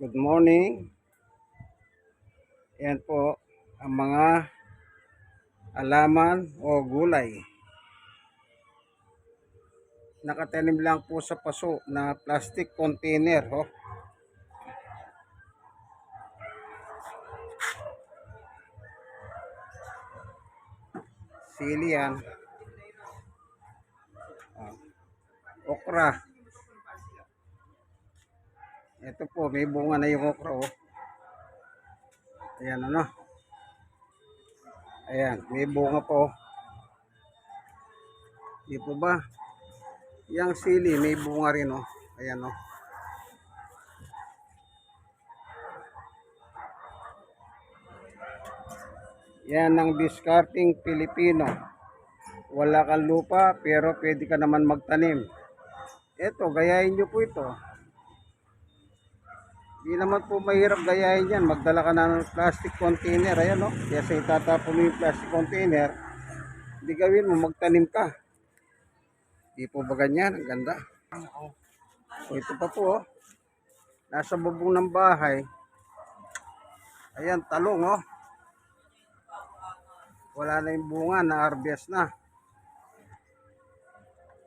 Good morning. Yan po ang mga alaman o gulay. Nakatanim lang po sa paso na plastic container. Oh. Sili yan. Ah. Okra. Ito po, may bunga na yung okra. Oh. Ayan ano. Ayan, may bunga po. Di po ba? Yang sili, may bunga rin oh. Ayan oh. Yan ang discarding Pilipino. Wala kang lupa pero pwede ka naman magtanim. Ito, gayahin nyo po ito. Di naman po mahirap gayahin yan. Magdala ka na ng plastic container. Ayan o. Kaya sa itatapon mo yung plastic container, hindi gawin mo, magtanim ka. Di po ba ganyan? Ang ganda. O ito pa po oh. Nasa bubong ng bahay. Ayan, talong oh. Wala na yung bunga, na-harvest na.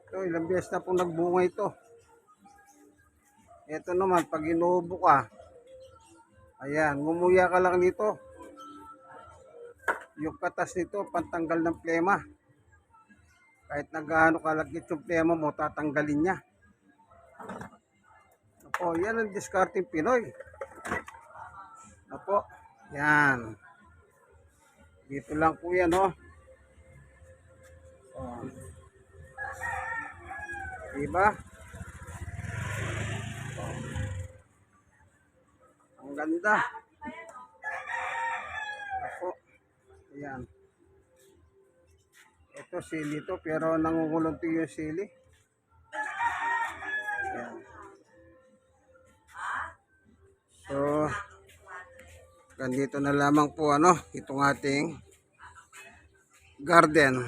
Ito, ilang beses na pong nagbunga ito. Ito naman, pag inuubo ka, ayan, ngumuya ka lang nito. Yung katas nito, pantanggal ng plema. Kahit na gaano kalagit yung plema mo, tatanggalin niya. Opo, yan ang discarding Pinoy. Opo, yan. Dito lang po yan, oh. oh. Diba? Ang ganda. Ako. Ayan. Ito sili to pero nangungulong to yung sili. Ayan. So, ganito na lamang po ano, itong ating garden.